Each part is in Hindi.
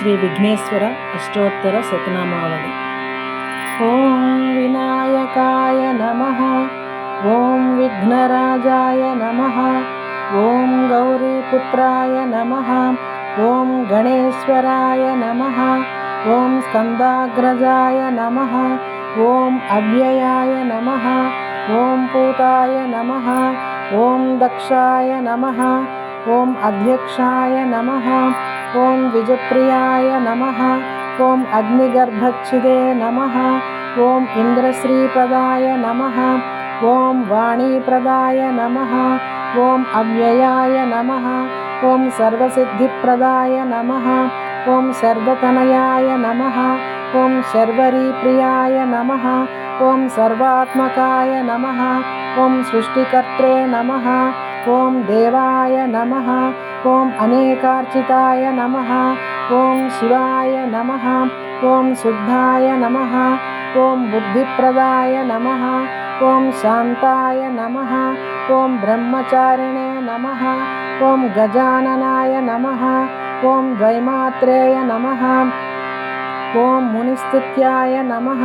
శ్రీ విఘ్నేశ్వర అష్టోత్తర శతనామావళి ఓం వినాయకాయ నమ ఓం విఘ్నరాజాయ నమ ఓం గౌరీపుత్రాయ నమ ఓం గణేశ్వరాయ నమ ఓం స్కందాగ్రజాయ నమ ఓం అవ్యయాయ నమ ఓం పూతాయ నమ ఓం దక్షాయ నమ ఓం అధ్యక్షాయ నమ ॐ विजप्रियाय नमः ॐ अग्निगर्भक्षिदे नमः ॐ इन्द्रश्रीप्रदाय नमः ॐ वाणीप्रदाय नमः ॐ अव्ययाय नमः ॐ सर्वसिद्धिप्रदाय नमः ॐ सर्वतनयाय नमः ॐ शर्वरीप्रियाय नमः ॐ सर्वात्मकाय नमः ॐ सृष्टिकर्त्रे नमः ओम देवाय नमः ओम अनेकार्चिताय नमः ॐ शिवाय नमः ॐ शुद्धाय नमः ॐ बुद्धिप्रदाय नमः ओम शांताय नमः ॐ ब्रह्मचारिणे नमः ॐ गजाननाय नमः ॐ द्वैमात्रेय नमः ओम मुनिस्थित्याय नमः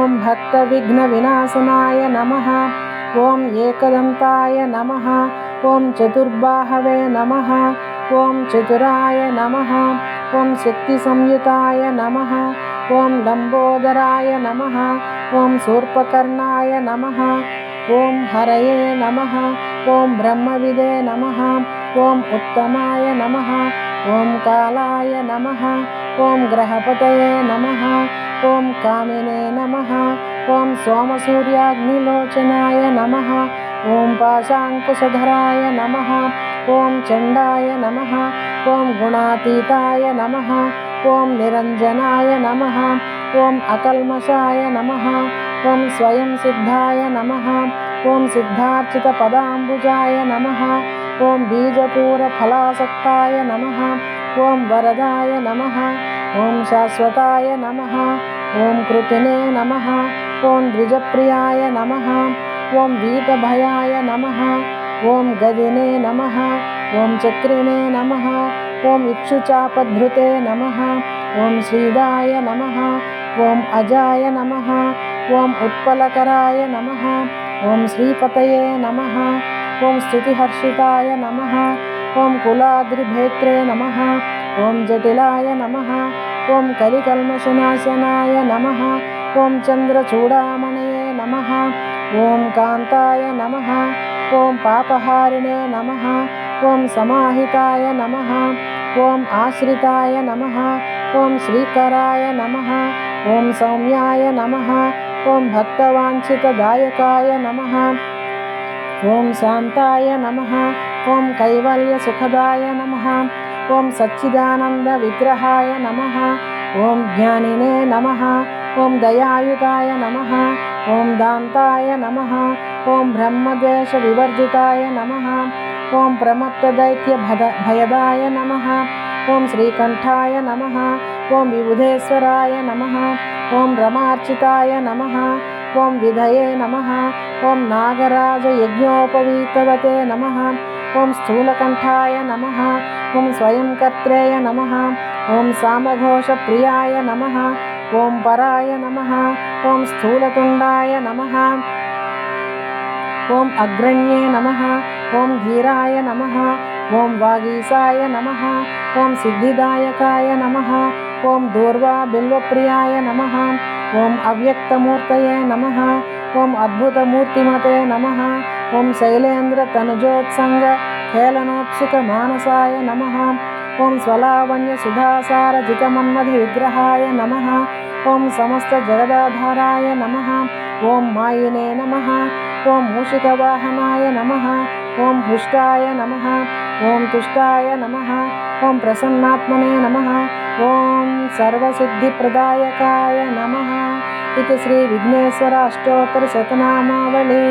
ॐ भक्तविघ्नविनाशनाय नमः ॐ एकदन्ताय नमः ఓం చతుర్బాహవే నమ ఓం చతురాయ నమ ఓం శక్తి సంయుతాయ నమ ఓం లంబోదరాయ నమ ఓం శూర్పకర్ణాయ నమ ఓం హరయే నమ ఓం బ్రహ్మవిదే నమ ఓం ఉత్తమాయ నమ ఓం కాలాయ నమ ఓం గ్రహపతయే నమ ఓం కామినే నమ ఓం సోమసూర్యాగ్నిలోచనాయ నమ ओम पाशाकुशराय नम ओं चंडा नम ओं गुणातीताय नम ओं निरंजनाय नम ओं अकलमशा नम ओं स्वयं सिद्धाय नम ओं सिद्धार्चितपदाम्बुजाय नम ओं बीजपूरफलासक्ताय नम ओं वरदाय नम ओं शाश्वताय नम ओं कृतिने नम ओं द्विजप्रियाय नम ॐ वीतभयाय नम ओं गदिने नम ओं चक्रिणे नम ओं इक्षुचापधृते नम ओं श्रीदाय नम ओं अजाय नम ओं उत्पलकराय नम ओं श्रीपत नम ओं स्तुतिहर्षिताय नम ओं कुलाद्रिभेत्रे नम ओं जटिलाय नम ओं कलिकल्मषनाशनाय नम ओं चन्द्रचूडामणये नमः ఓం కాంతాయ నమ ఓం పాపహారిణే నమ ఓం సమాహితాయ నమ ఓం ఆశ్రితాయ నమ ఓం శ్రీకరాయ నమ ఓం సౌమ్యాయ నమ ఓం భక్తవాంఛితదాయకాయ నమ ఓం శాంతాయ నమ ఓం కైవల్యసుఖదాయ నమ ఓం సచ్చిదానంద విగ్రహాయ నమ ఓం జ్ఞానినే నమ ఓం దయాయుతాయ నమ ॐ दान्ताय नमः ॐ ब्रह्मदेशविवर्जिताय नमः ॐ प्रमत्तदैत्यभद भयदाय नम ओं श्रीकंठा नम ओं विबुधेश्वराय नम ओं रमार्चिताय नम ओं विधये नम ओं नागराजयज्ञोपवीतवते नम ॐ स्थूलकण्ठाय नम ॐ स्वयंकर्त्रेय नमः ॐ सामघोषप्रियाय नम ओं पराय नमः ఓం స్థూలతుండాయ నమ. ఓం అగ్రణ్యే నమ. ఓం ధీరాయ నమ. ఓం వాగీసాయ నమ. ఓం సిద్ధిదాయకాయ నమ. ఓం దూర్వా బిల్వప్రియాయ నమ. ఓం అవ్యక్తమూర్తయే నమ. ఓం అద్భుతమూర్తిమతే నమ. ఓం శైలేంద్ర తనుజోత్సంగ హేళనోత్సుక మానసాయ ॐ स्वलावण्यसुधासारजितमन्मधिविग्रहाय नमः। ॐ समस्तजगदाधाराय नमः। ॐ मायिने नमः। ॐ मूषिकवाहनाय नमः। ॐ हृष्टाय नमः। ॐ तुष्टाय नमः। ॐ प्रसन्नात्मने नमः। ॐ सर्वसिद्धिप्रदायकाय नमः। इति श्रीविघ्नेश्वर अष्टोत्तरशतनामावली